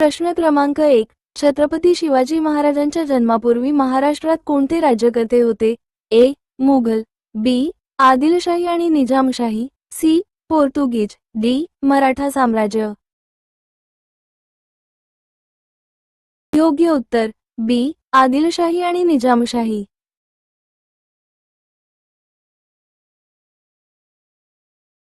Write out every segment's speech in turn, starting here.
प्रश्न क्रमांक एक. छत्रपती शिवाजी महाराजांच्या जन्मापूर्वी महाराष्ट्रात कोणते राज्यकर्ते होते? ए. मुघल बी. आदिलशाही आणि Nizamshahi C. Portuguese D. Maratha साम्राज्य. योग्य उत्तर बी. आदिलशाही आणि निजामशाही.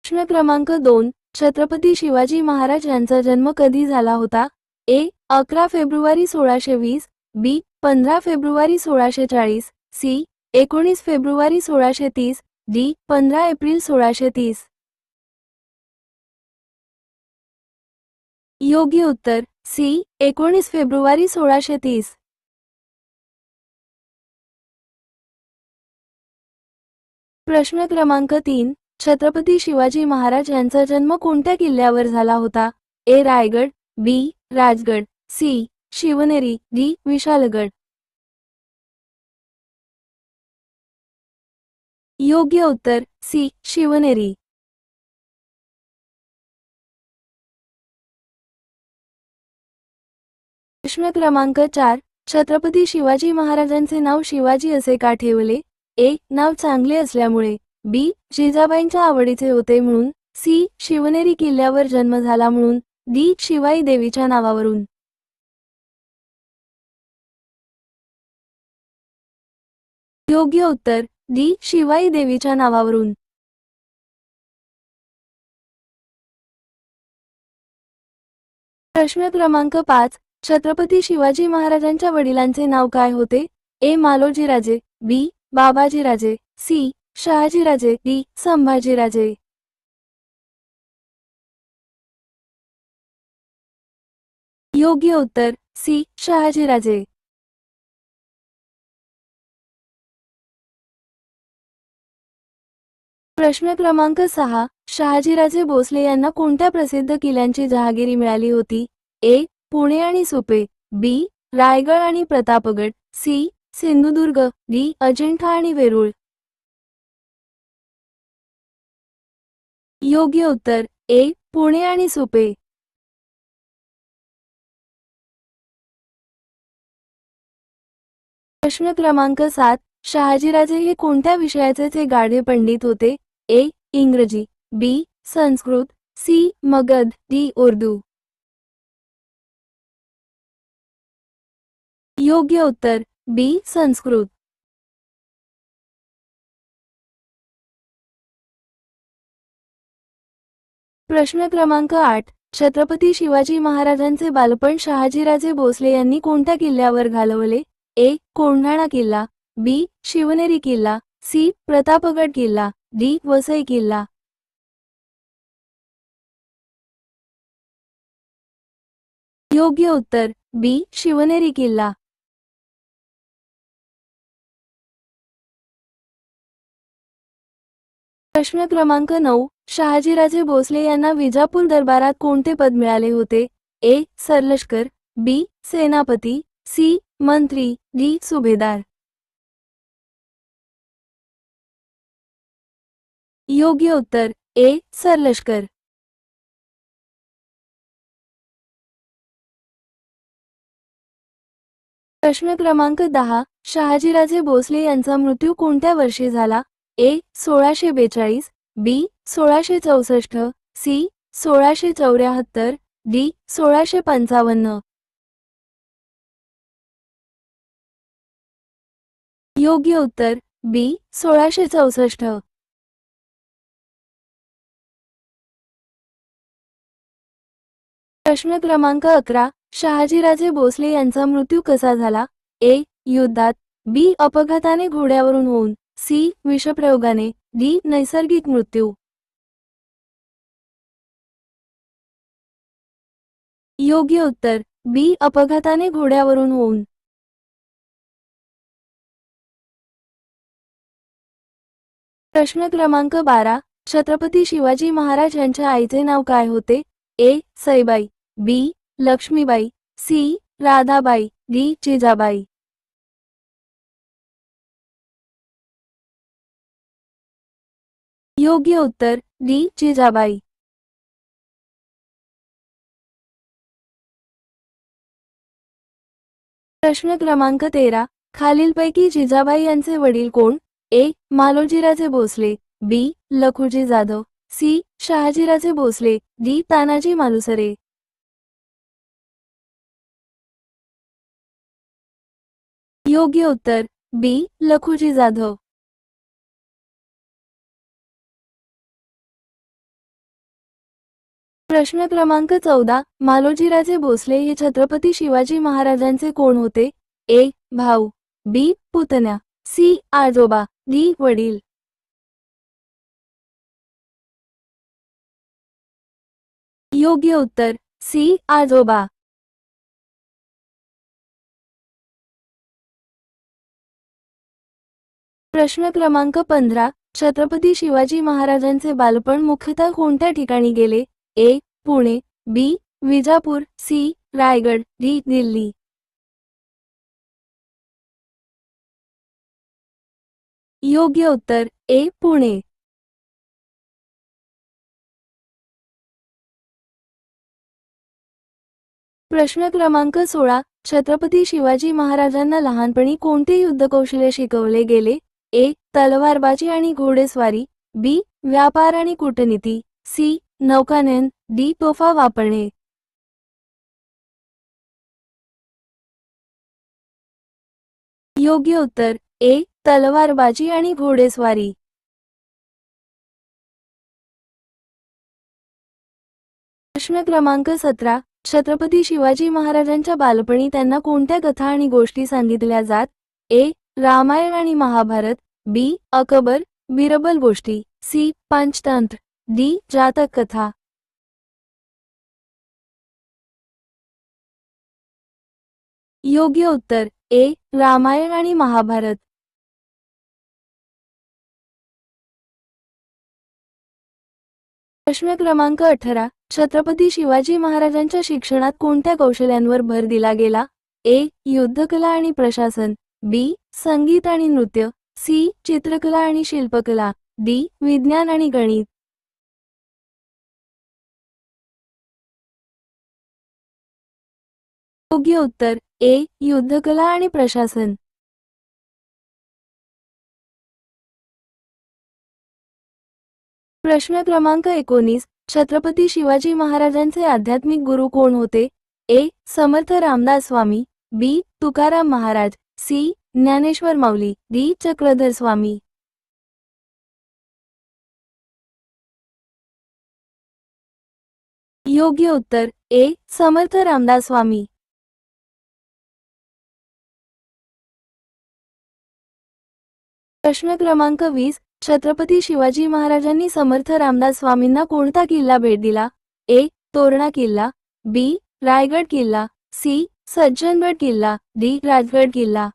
प्रश्न क्रमांक दोन. छत्रपती शिवाजी महाराज यांचा जन्म कधी झाला होता? ए अकरा फेब्रुवारी सोळाशे वीस बी पंधरा फेब्रुवारी सोळाशे चाळीस सी एकोणीस फेब्रुवारी सोळाशे तीस डी पंधरा एप्रिल सोळाशे तीस. योग्य उत्तर सी एकोणीस फेब्रुवारी सोळाशे तीस. प्रश्न क्रमांक तीन छत्रपती शिवाजी महाराज यांचा जन्म कोणत्या किल्ल्यावर झाला होता? A Raigad B Rajgad C. Shivneri D. Vishalgad. योग्य उत्तर सी. शिवनेरी. प्रश्न क्रमांक चार. छत्रपती शिवाजी महाराजांचे नाव शिवाजी असे का ठेवले? ए. नाव चांगले असल्यामुळे. बी. जिजाबाईंच्या आवडीचे होते म्हणून. सी. शिवनेरी किल्ल्यावर जन्म झाला म्हणून. डी शिवाई देवीच्या नावावरून. योग्य उत्तर डी शिवाई देवीच्या नावावरून. प्रश्न क्रमांक पाच छत्रपती शिवाजी महाराजांच्या वडिलांचे नाव काय होते? A. Malojiraje B. Babajiraje C. Shahajiraje D. Sambhajiraje. योग्य उत्तर सी. शहाजीराजे. प्रश्न क्रमांक सहा. शहाजीराजे भोसले यांना कोणत्या प्रसिद्ध किल्ल्यांची जहागिरी मिळाली होती? ए. पुणे आणि सुपे. बी. रायगड आणि प्रतापगड. सी. सिंधुदुर्ग. डी. अजिंठा आणि वेरूळ. योग्य उत्तर ए. पुणे आणि सुपे. प्रश्न क्रमांक सात शहाजीराजे हे कोणत्या विषयाचे ते गाढे पंडित होते? A Ingraji B Sanskrit C Magadh D Urdu. योग्य उत्तर बी संस्कृत. प्रश्न क्रमांक आठ छत्रपती शिवाजी महाराजांचे बालपण शहाजीराजे भोसले यांनी कोणत्या किल्ल्यावर घालवले? ए. कोंढाणा किल्ला बी. शिवनेरी किल्ला सी. प्रतापगड किल्ला डी. वसई किल्ला. योग्य उत्तर बी. शिवनेरी किल्ला. प्रश्न क्रमांक नऊ. शहाजीराजे भोसले यांना विजापूर दरबारात कोणते पद मिळाले होते? ए. सरलष्कर बी. सेनापती सी. मंत्री डी. सुभेदार. योग्य उत्तर ए. सरलष्कर. प्रश्न क्रमांक दहा. शहाजीराजे भोसले यांचा मृत्यू कोणत्या वर्षी झाला? ए. सोळाशे बेचाळीस बी. सोळाशे चौसष्ट सी. सोळाशे चौऱ्याहत्तर डी. सोळाशे पंचावन्न. योग्य उत्तर बी सोळाशे चौसष्ट. प्रश्न क्रमांक अकरा शहाजीराजे भोसले यांचा मृत्यू कसा झाला? ए युद्धात बी अपघाताने घोड्यावरून होऊन सी विषप्रयोगाने डी नैसर्गिक मृत्यू. योग्य उत्तर बी अपघाताने घोड्यावरून होऊन प्रश्न क्रमांक बारा. छत्रपती शिवाजी महाराज यांच्या आईचे नाव काय होते? A. Saibai. B. Lakshmibai. C. Radhabai. D. Jijabai. योग्य उत्तर डी. जिजाबाई. प्रश्न क्रमांक तेरा. खालीलपैकी जिजाबाई यांचे वडील कोण? A Malojiraje Bhosale B Lakhuji Jadhav C Shahajiraje Bhosale D Tanaji Malusare. योग्य उत्तर बी लखुजी जाधव. प्रश्न क्रमांक चौदा मालोजीराजे भोसले हे छत्रपती शिवाजी महाराजांचे कोण होते? ए भाऊ. बी पुतण्या. सी. आजोबा डी. वडील. योग्य उत्तर सी. आजोबा. प्रश्न क्रमांक पंधरा छत्रपती शिवाजी महाराजांचे बालपण मुख्यतः कोणत्या ठिकाणी गेले? A. Pune B. Vijapur C. Raigad D. Delhi. योग्य उत्तर ए पुणे. प्रश्न क्रमांक सोळा छत्रपती शिवाजी महाराजांना लहानपणी कोणते युद्ध कौशल्य शिकवले गेले? ए तलवारबाजी आणि घोडेस्वारी. बी व्यापार आणि कूटनीती. सी नौकानयन. डी तोफा वापरणे. योग्य उत्तर ए तलवारबाजी आणि घोडेस्वारी. प्रश्न क्रमांक सतरा. छत्रपती शिवाजी महाराजांच्या बालपणी त्यांना कोणत्या कथा आणि गोष्टी सांगितल्या जात? ए. रामायण आणि महाभारत. बी. अकबर. बिरबल गोष्टी. सी. पंचतंत्र. डी. जातक कथा. योग्य उत्तर. ए. रामायण आणि महाभारत. प्रश्न क्रमांक अठरा. छत्रपती शिवाजी महाराजांच्या शिक्षणात कोणत्या कौशल्यांवर भर दिला गेला? ए. युद्धकला आणि प्रशासन. बी. संगीत आणि नृत्य. सी. चित्रकला आणि शिल्पकला. डी. विज्ञान आणि गणित. योग्य उत्तर. ए. युद्धकला आणि प्रशासन. प्रश्न क्रमांक एकोणीस छत्रपती शिवाजी महाराजांचे आध्यात्मिक गुरु कोण होते? A. Samarth Ramdas Swami B. Tukaram Maharaj C. Dnyaneshwar Mauli D. Chakradhar Swami. योग्य उत्तर ए. समर्थ रामदास स्वामी. प्रश्न क्रमांक वीस छत्रपती शिवाजी महाराजांनी समर्थ रामदास स्वामींना कोणता किल्ला भेट दिला? ए. तोरणा किल्ला बी. रायगड किल्ला सी. सज्जनगड किल्ला डी. राजगड किल्ला.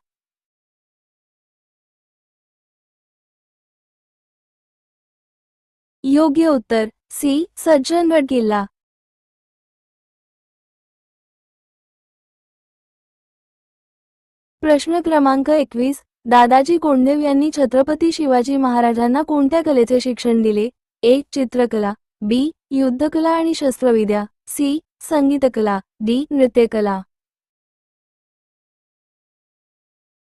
योग्य उत्तर सी. सज्जनगड किल्ला. प्रश्न क्रमांक एकवीस. दादाजी कोंडदेव यांनी छत्रपती शिवाजी महाराजांना कोणत्या कलेचे शिक्षण दिले? ए. चित्रकला बी युद्धकला आणि शस्त्रविद्या सी संगीतकला डी नृत्यकला.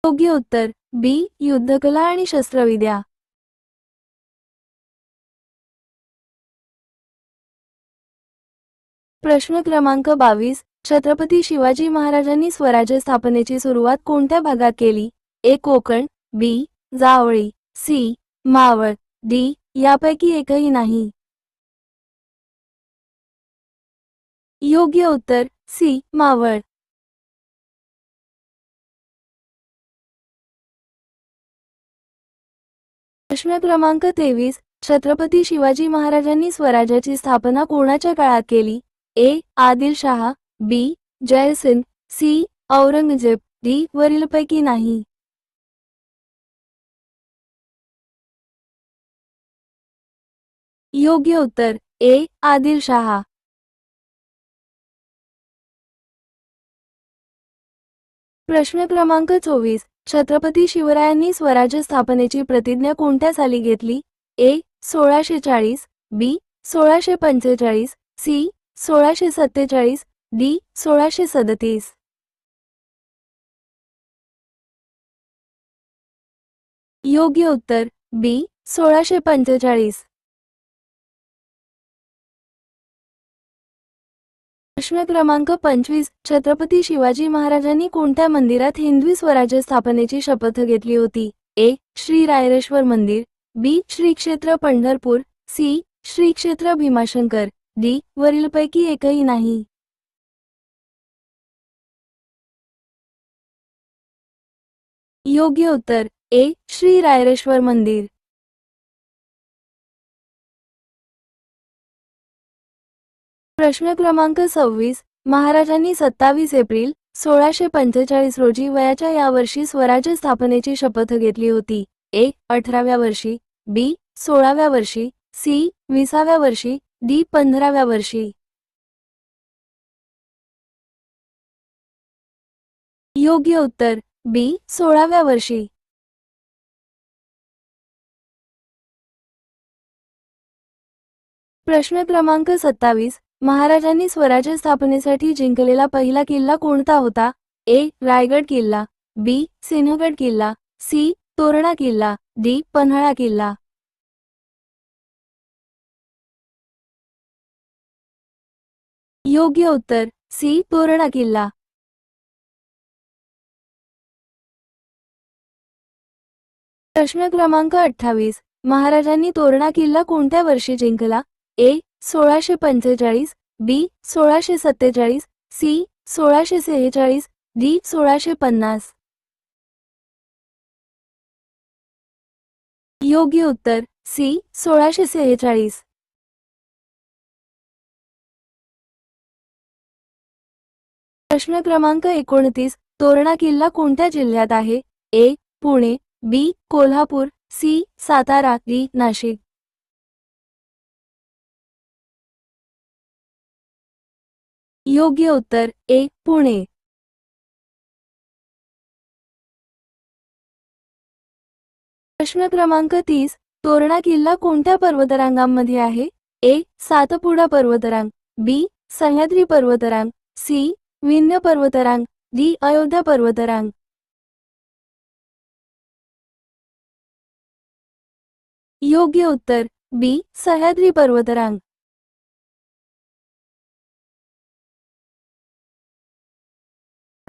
योग्य उत्तर बी युद्धकला आणि शस्त्रविद्या. प्रश्न क्रमांक बावीस. छत्रपती शिवाजी महाराजांनी स्वराज्य स्थापनेची सुरुवात कोणत्या भागात केली? A Konkan B Javali C Maval D यापैकी एकही नाही. योग्य उत्तर सी मावळ. प्रश्न क्रमांक तेवीस छत्रपती शिवाजी महाराजांनी स्वराज्याची स्थापना कोणाच्या काळात केली? A. Adilshah B. Jaysing C. Aurangzeb D. वरीलपैकी नाही. योग्य उत्तर ए आदिलशहा प्रश्न क्रमांक चोवीस. छत्रपती शिवरायांनी स्वराज्य स्थापनेची प्रतिज्ञा कोणत्या साली घेतली? ए सोळाशे चाळीस बी सोळाशे पंचेचाळीस सी सोळाशे सत्तेचाळीस डी सोळाशे सदतीस. योग्य उत्तर बी सोळाशे पंचेचाळीस. प्रश्न क्रमांक पंचवीस छत्रपती शिवाजी महाराजांनी कोणत्या मंदिरात हिंदवी स्वराज्य स्थापनेची शपथ घेतली होती? ए. श्री रायरेश्वर मंदिर बी. श्री क्षेत्र पंढरपूर सी. श्री क्षेत्र भीमाशंकर डी. वरीलपैकी एकही नाही. योग्य उत्तर ए. श्री रायरेश्वर मंदिर. प्रश्न क्रमांक सव्वीस महाराजांनी सत्तावीस एप्रिल सोळाशे पंचेचाळीस रोजी वयाच्या या वर्षी स्वराज्य स्थापनेची शपथ घेतली होती. ए अठराव्या वर्षी बी सोळाव्या वर्षी सी विसाव्या वर्षी डी पंधराव्या वर्षी. योग्य उत्तर बी सोळाव्या वर्षी. प्रश्न क्रमांक सत्तावीस महाराजांनी स्वराज्य स्थापनेसाठी जिंकलेला पहिला किल्ला कोणता होता? ए. रायगड किल्ला बी. सिंहगड किल्ला सी. तोरणा किल्ला डी. पन्हाळा किल्ला. योग्य उत्तर सी. तोरणा किल्ला. प्रश्न क्रमांक अठ्ठावीस. महाराजांनी तोरणा किल्ला कोणत्या वर्षी जिंकला? ए. सोळाशे पंचेचाळीस बी सोळाशे सत्तेचाळीस सी सोळाशे सेहेचाळीस डी सोळाशे पन्नास. योग्य उत्तर सी सोळाशे सेहेचाळीस. प्रश्न क्रमांक एकोणतीस तोरणा किल्ला कोणत्या जिल्ह्यात आहे? A Pune B Kolhapur C Satara D Nashik. योग्य उत्तर ए पुणे. प्रश्न क्रमांक तीस तोरणा किल्ला कोणत्या पर्वतरांगांमध्ये आहे? ए सातपुडा पर्वतरांग बी सह्याद्री पर्वतरांग सी विन्य पर्वतरांग डी अयोध्या पर्वतरांग. योग्य उत्तर बी सह्याद्री पर्वतरांग.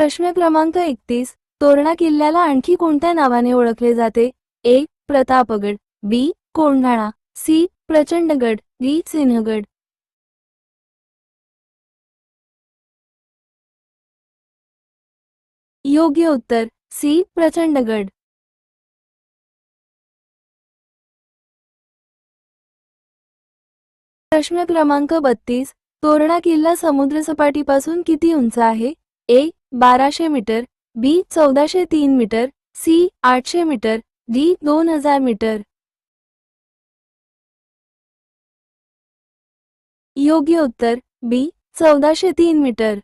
प्रश्न क्रमांक एकतीस तोरणा किल्ल्याला आणखी कोणत्या नावाने ओळखले जाते? A Pratapgad B Kondhana C Prachandgad D Sinhagad. योग्य उत्तर सी प्रचंडगड. प्रश्न क्रमांक बत्तीस तोरणा किल्ला समुद्रसपाटीपासून किती उंच आहे? ए बाराशे मीटर बी चौदाशे तीन मीटर सी आठशे मीटर डी दोन हजार मीटर. योग्य उत्तर बी चौदाशे तीन मीटर.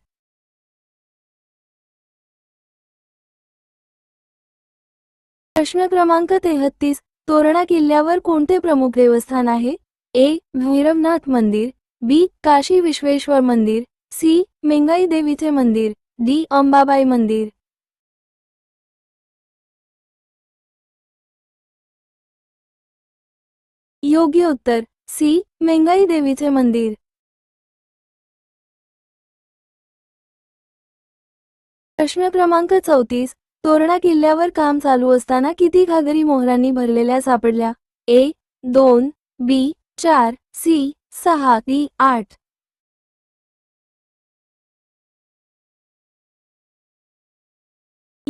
प्रश्न क्रमांक तेहत्तीस तोरणा किल्ल्यावर कोणते प्रमुख देवस्थान आहे? ए. भैरवनाथ मंदिर बी. काशी विश्वेश्वर मंदिर सी. मेंगाई देवीचे मंदिर. डी अंबाबाई मंदिर. योग्य उत्तर सी. मेंगाई देवीचे मंदिर. प्रश्न क्रमांक चौतीस तोरणा किल्ल्यावर काम चालू असताना किती घागरी मोहरांनी भरलेल्या सापडल्या? ए दोन बी चार सी सहा डी आठ.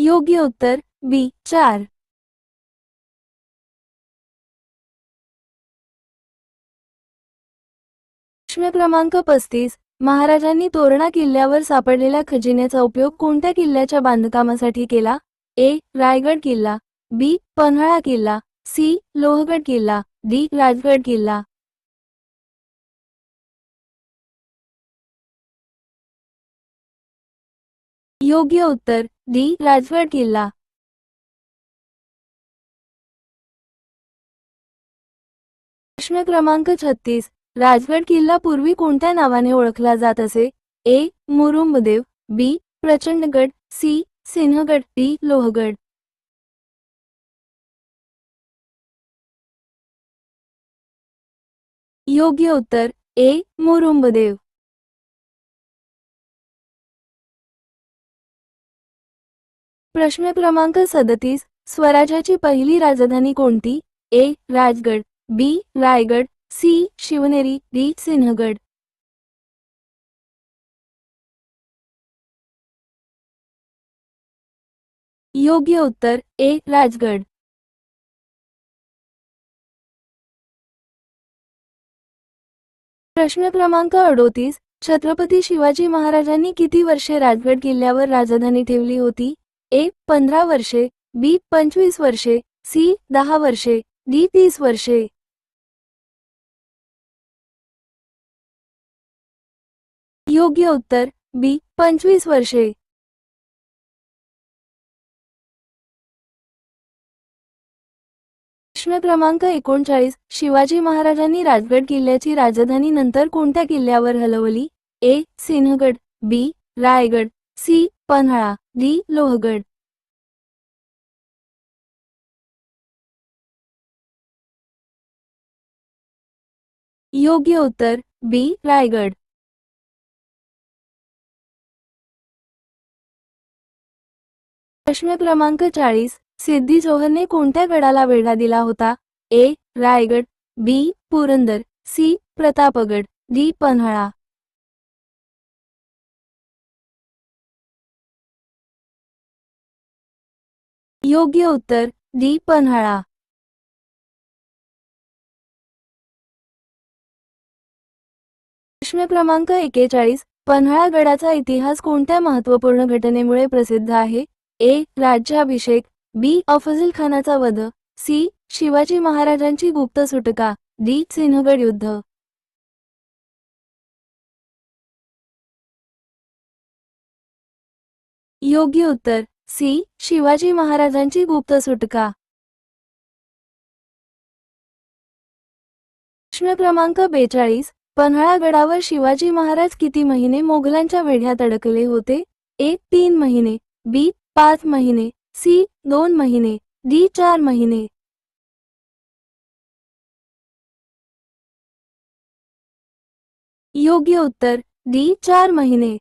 योग्य उत्तर बी चार. प्रश्न क्रमांक पस्तीस महाराजांनी तोरणा किल्ल्यावर सापडलेल्या खजिन्याचा उपयोग कोणत्या किल्ल्याच्या बांधकामासाठी केला? ए रायगड किल्ला बी पन्हाळा किल्ला सी लोहगड किल्ला डी राजगड किल्ला. योग्य उत्तर डी. राजगड किल्ला. प्रश्न क्रमांक छत्तीस. राजगड किल्ला पूर्वी कोणत्या नावाने ओळखला जात असे? A. Murumdev B. Prachandgad C. Sinhagad D. Lohagad. योग्य उत्तर ए. मुरुंबदेव प्रश्न क्रमांक सदतीस स्वराज्याची पहिली राजधानी कोणती? A. Rajgad B. Raigad C. Shivneri D. Sinhagad. योग्य उत्तर ए. राजगड. प्रश्न क्रमांक अडोतीस छत्रपती शिवाजी महाराजांनी किती वर्षे राजगड किल्ल्यावर राजधानी ठेवली होती? ए पंधरा वर्षे बी पंचवीस वर्षे सी दहा वर्षे डी तीस वर्षे. योग्य उत्तर बी पंचवीस वर्षे. प्रश्न क्रमांक एकोणचाळीस शिवाजी महाराजांनी राजगड किल्ल्याची राजधानी नंतर कोणत्या किल्ल्यावर हलवली? A Sinhagad B Raigad C Panhala. D Lohagad. योग्य उत्तर बी रायगड. प्रश्न क्रमांक चाळीस सिद्धी जोहरने कोणत्या गडाला वेढा दिला होता? A Raigad B Purandar C Pratapgad D Panhala. योग्य उत्तर डी. पन्हाळा. प्रश्न क्रमांक एकेचाळीस पन्हाळा गडाचा इतिहास कोणत्या महत्त्वपूर्ण घटनेमुळे प्रसिद्ध आहे? ए. राज्याभिषेक बी. अफजल खानाचा वध सी. शिवाजी महाराजांची गुप्त सुटका डी. सिंहगड युद्ध. योग्य उत्तर सी. शिवाजी महाराजांची गुप्त सुटका. प्रश्न क्रमांक बेचाळीस. पन्हाळागडावर शिवाजी महाराज किती महिने मोगलांच्या वेढ्यात अडकले होते? ए तीन महिने. बी पाच महिने. सी दोन महिने. डी चार महिने. योग्य उत्तर. डी चार महिने.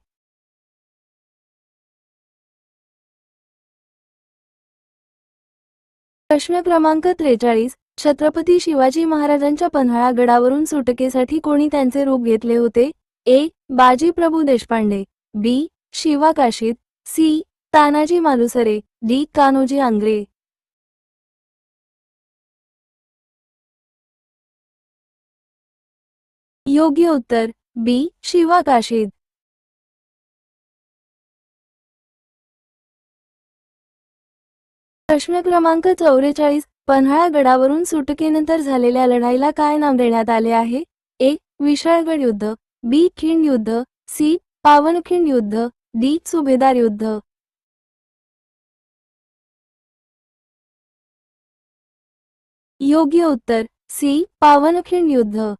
प्रश्न क्रमांक त्रेचाळीस छत्रपती शिवाजी महाराजांच्या पन्हाळा गडावरून सुटकेसाठी कोणी त्यांचे रूप घेतले होते? A. Baji Prabhu Deshpande. B. Shiva Kashid. C. Tanaji Malusare. D. Kanhoji Angre. योग्य उत्तर. बी. शिवा काशीद. प्रश्न क्रमांक चौवेचाळीस पन्हाळा गडावरून सुटकेनंतर झालेल्या लढाईला काय नाव देण्यात आले आहे? ए. विशाळगड युद्ध बी. खिंड युद्ध सी. पावनखिंड युद्ध डी. सुभेदार युद्ध. योग्य उत्तर सी. पावनखिंड युद्ध.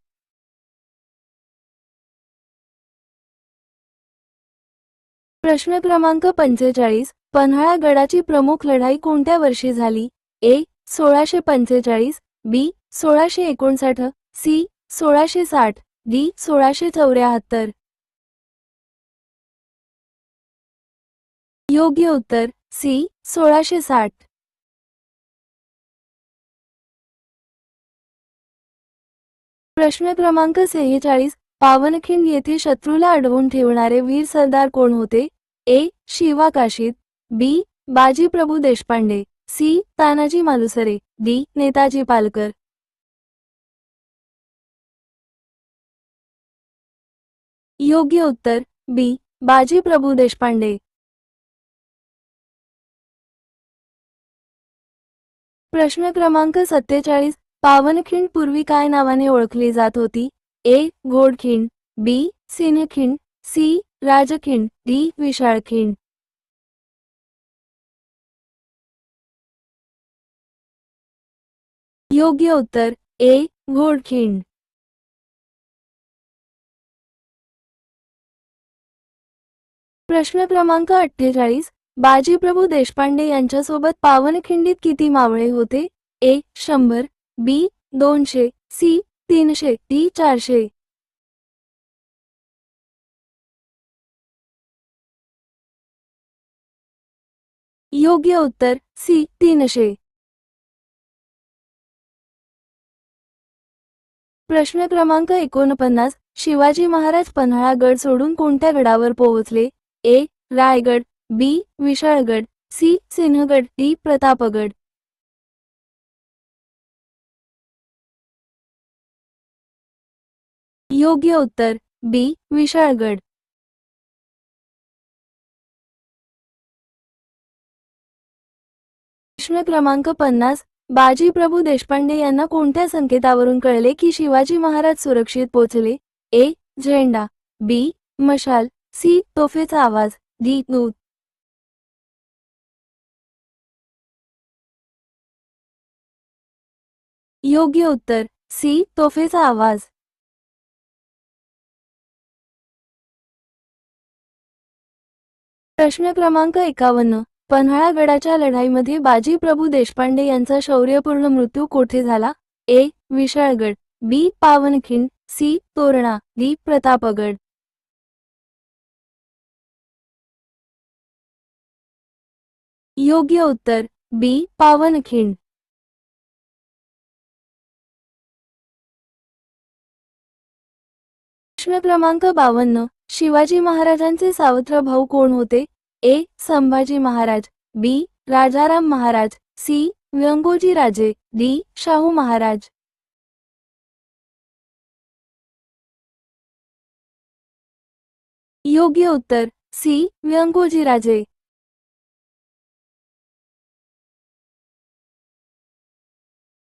प्रश्न क्रमांक पंचेचाळीस पन्हाळा गडाची प्रमुख लढाई कोणत्या वर्षी झाली? ए सोळाशे पंचेचाळीस बी सोळाशे एकोणसाठ सी सोळाशे साठ डी सोळाशे चौऱ्याहत्तर. योग्य उत्तर सी सोळाशे साठ. प्रश्न क्रमांक सेहेचाळीस पावनखिंड येथे शत्रूला अडवून ठेवणारे वीर सरदार कोण होते? A Shiva Kashid B. Baji Prabhu Deshpande. C. Tanaji Malusare. D. Netaji Palkar. योग्य उत्तर बी. बाजी प्रभू देशपांडे. प्रश्न क्रमांक सत्तेचाळीस पावनखिंड पूर्वी काय नावाने ओळखली जात होती? A. Ghodkhind B. Sinhkhind C. Rajkhind D. Vishalkhind. योग्य उत्तर ए घोडखिंड. प्रश्न क्रमांक अठ्ठेचाळीस बाजीप्रभू देशपांडे यांच्यासोबत पावनखिंडीत किती मावळे होते? ए शंभर बी दोनशे सी तीनशे डी चारशे. योग्य उत्तर सी तीनशे. प्रश्न क्रमांक एकोणपन्नास शिवाजी महाराज पन्हाळा गड सोडून कोणत्या गडावर पोहोचले? A. Raigad B. Vishalgad C. Sinhagad D. Pratapgad. योग्य उत्तर बी. विशाळगड. प्रश्न क्रमांक पन्नास बाजी प्रभू देशपांडे यांना कोणत्या संकेतावरून कळले की शिवाजी महाराज सुरक्षित पोचले? ए. झेंडा. बी. मशाल. सी. तोफेचा आवाज. डी. दूत योग्य उत्तर. सी. तोफेचा आवाज. प्रश्न क्रमांक एकावन्न. पन्हाळा गडाच्या लढाईमध्ये बाजी प्रभू देशपांडे यांचा शौर्यपूर्ण मृत्यू कोठे झाला? A. Vishalgad B. Pavankhind C. Torna D. Pratapgad. योग्य उत्तर बी. पावनखिंड. प्रश्न क्रमांक बावन्न शिवाजी महाराजांचे सावत्र भाऊ कोण होते? A. Sambhaji Maharaj B. Rajaram Maharaj C. Vyankoji Raje D. Shahu Maharaj. योग्य उत्तर सी. व्यंगोजी राजे.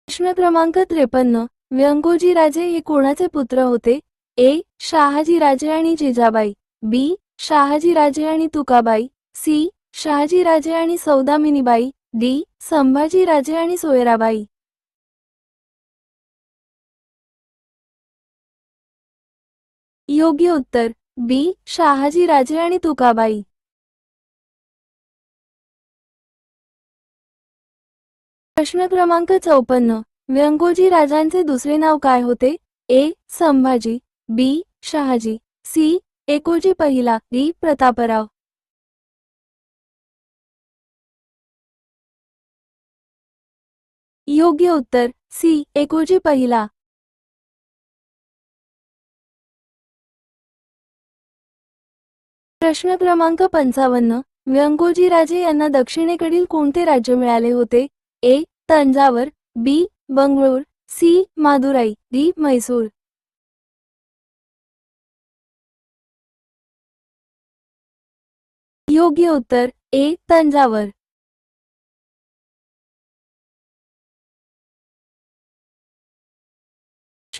प्रश्न क्रमांक त्रेपन्न व्यंगोजी राजे हे कोणाचे पुत्र होते? ए. शहाजी राजे आणि जिजाबाई बी. शहाजी राजे आणि तुकाबाई. सी. शहाजी राजे आणि सौदामिनीबाई डी. संभाजी राजे आणि सोयराबाई. योग्य उत्तर बी. शहाजी राजे आणि तुकाबाई. प्रश्न क्रमांक चौपन्न व्यंगोजी राजांचे दुसरे नाव काय होते? A. Sambhaji B. Shahaji C. Ekoji पहिला डी. प्रतापराव. योग्य उत्तर सी एकोजी पहिला. प्रश्न क्रमांक पंचावन्न व्यंगोजी राजे यांना दक्षिणेकडील कोणते राज्य मिळाले होते? A Thanjavur B Bangalore C Madurai D Mysore. योग्य उत्तर ए तंजावर.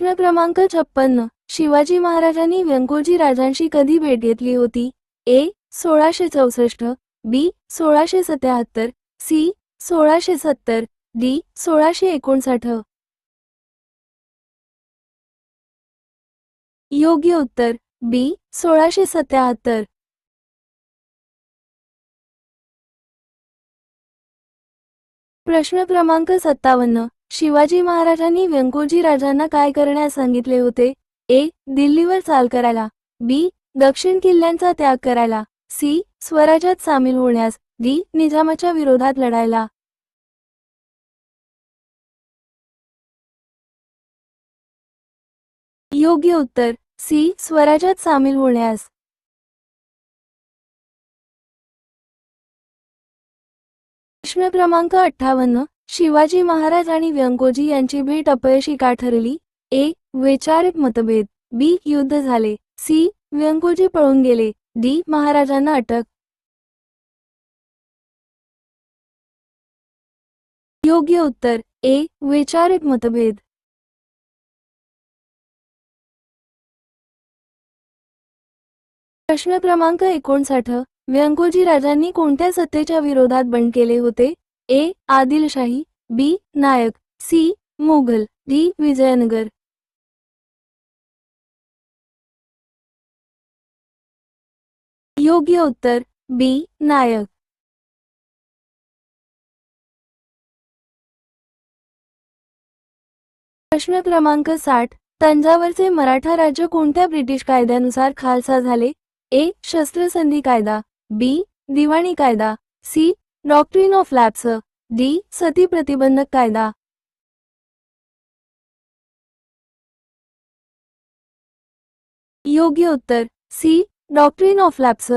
प्रश्न क्रमांक छप्पन्न शिवाजी महाराजांनी व्यंकोजी राजांशी कधी भेट घेतली होती? ए. सोळाशे चौसष्ट. बी. सोळाशे सत्याहत्तर. सी. सोळाशे सत्तर. डी. सोळाशे एकोणसाठ. योग्य उत्तर. बी. सोळाशे सत्याहत्तर. प्रश्न क्रमांक सत्तावन्न. शिवाजी महाराजांनी व्यंकोजी राजांना काय करण्यास सांगितले होते? ए. दिल्लीवर चाल करायला. बी. दक्षिण किल्ल्यांचा त्याग करायला. सी. स्वराज्यात सामील होण्यास. डी. निजामाच्या विरोधात लढायला. योग्य उत्तर. सी. स्वराज्यात सामील होण्यास. प्रश्न क्रमांक अठ्ठावन्न. शिवाजी महाराज आणि व्यंकोजी यांची भेट अपयशी का ठरली? ए. वैचारिक मतभेद. बी. युद्ध झाले. सी. व्यंकोजी पळून गेले. डी. महाराजांना अटक. योग्य उत्तर. ए. वैचारिक मतभेद. प्रश्न क्रमांक एकोणसाठ. व्यंकोजी राजांनी कोणत्या सत्तेच्या विरोधात बंड केले होते? A. Adilshahi B. Nayak C. Mughal D. Vijayanagar. योग्य उत्तर बी. नायक. प्रश्न क्रमांक साठ. तंजावरचे मराठा राज्य कोणत्या ब्रिटिश कायद्यानुसार खालसा झाले? ए. शस्त्रसंधी कायदा बी. दिवाणी कायदा C. Doctrine of lapse D sati प्रतिबंधक कायदा. योग्य उत्तर सी. Doctrine of labs